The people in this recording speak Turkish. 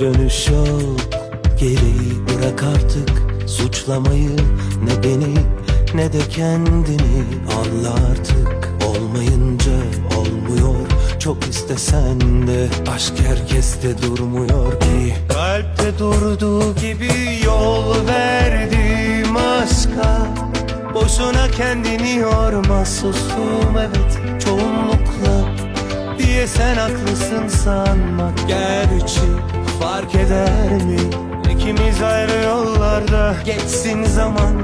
dönüş yok. Geri bırak artık suçlamayı Ne beni ne de kendini. Anla artık olmayınca olmuyor. Çok istesen de aşk herkeste durmuyor ki. Kalpte durduğu gibi yol verdim aşka. Boşuna kendini yorma sustum evet. Çoğunlukla Sen haklısın sanma Gerçi fark eder mi? İkimiz ayrı yollarda Geçsin zaman